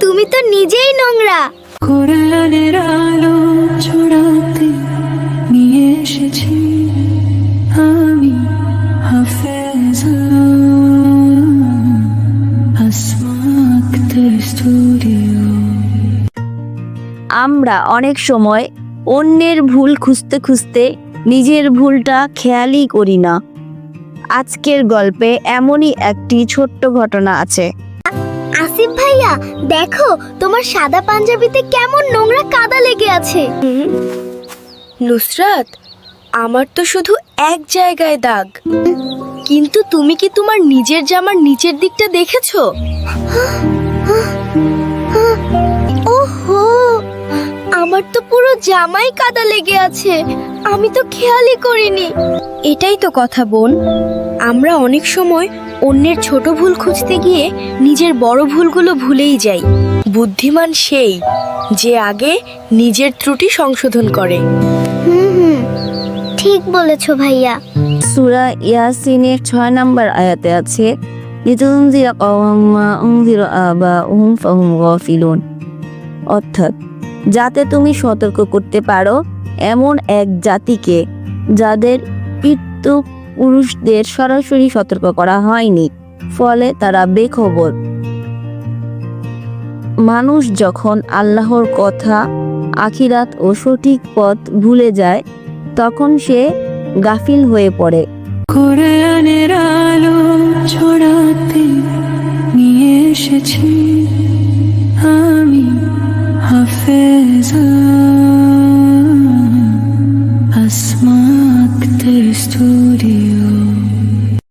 তুমি তো নিজেই নোংরা। কোরআনের আলো ছড়াতে নিয়ে এসেছি আমি হাফেজ। আমরা অনেক সময় অন্যের ভুল খুঁজতে খুঁজতে নিজের ভুলটা খেয়ালই করি না। আজকের গল্পে এমনই একটি ছোট্ট ঘটনা আছে। আসিফ ভাইয়া দেখো তোমার সাদা পাঞ্জাবিতে কেমন নোংরা কাদা লেগে আছে। নুসরাত আমার তো শুধু এক জায়গায় দাগ। কিন্তু তুমি কি তোমার নিজের জামার নিচের দিকটা দেখেছ? ওহো আমার তো পুরো জামাই কাদা লেগে আছে। আমি তো খেয়ালই করিনি। এটাই তো কথা বোন। আমরা অনেক সময় অন্যের ছোট ভুল খুঁজতে গিয়ে নিজের বড় ভুলগুলো ভুলেই যাই। বুদ্ধিমান সেই যে আগে নিজের ত্রুটি সংশোধন করে। হুম হুম। ঠিক বলেছ ভাইয়া। সুরা ইয়াসিনের ছয় নম্বর আয়াতে আছে লিতুনজিরা কওমা উনজিরা আবাউহুম ফাহুম গাফিলুন। অর্থাৎ যাতে তুমি সতর্ক করতে পারো এমন এক জাতিকে যাদের পিতৃ পুরুষদের সরাসরি সতর্ক করা হয়নি, ফলে তারা বেখবর। মানুষ যখন আল্লাহর কথা, আখিরাত ও সঠিক পথ ভুলে যায়, তখন সে গাফিল হয়ে পড়ে। কোরআনের আলো ছড়াতে নিয়ে এসেছি আমি হাফেজ